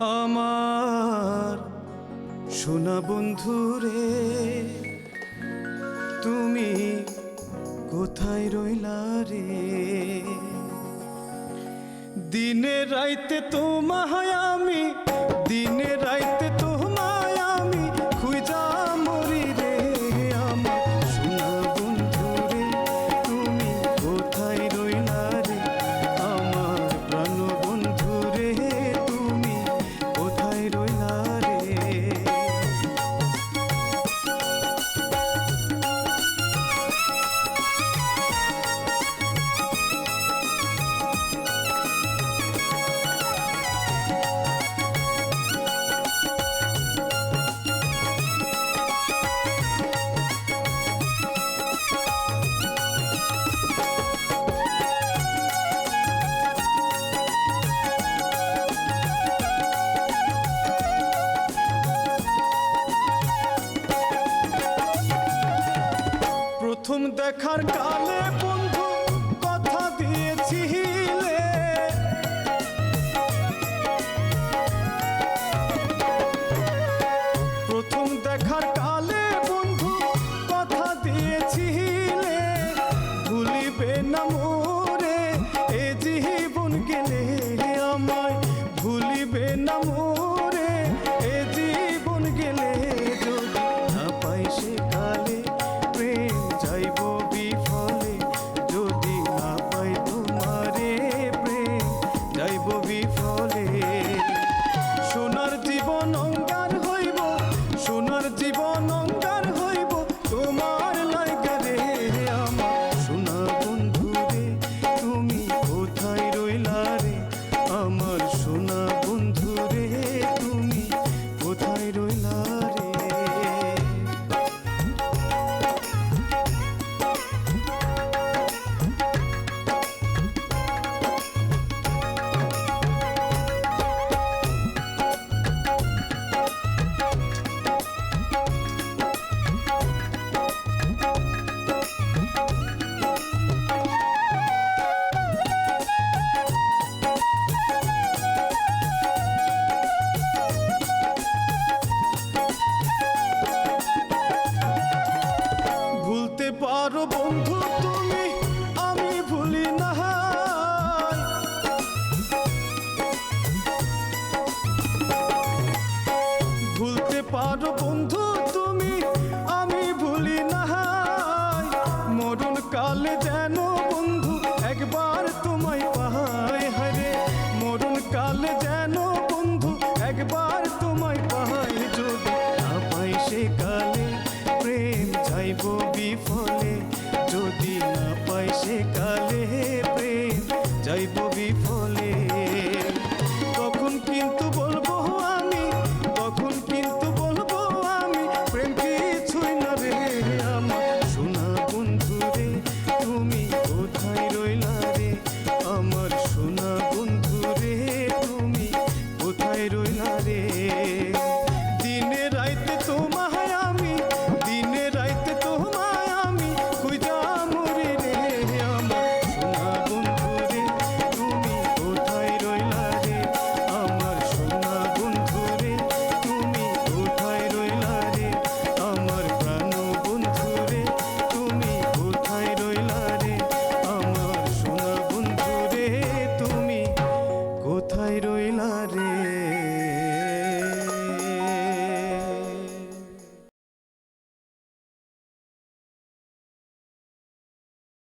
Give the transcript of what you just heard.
আমার সোনা বন্ধুরে তুমি কোথায় রইলা রে? দিনে রাইতে তোমায় আমি দেখার কালে people. পারো বন্ধু তুমি, আমি ভুলি না ভুলতে পারো বন্ধু তুমি, আমি ভুলি না মরণ কালে যেন বন্ধু একবার তোমায় পাহাড় হরে মরণ কালে যেন ফলে যদি না পাই সে কালে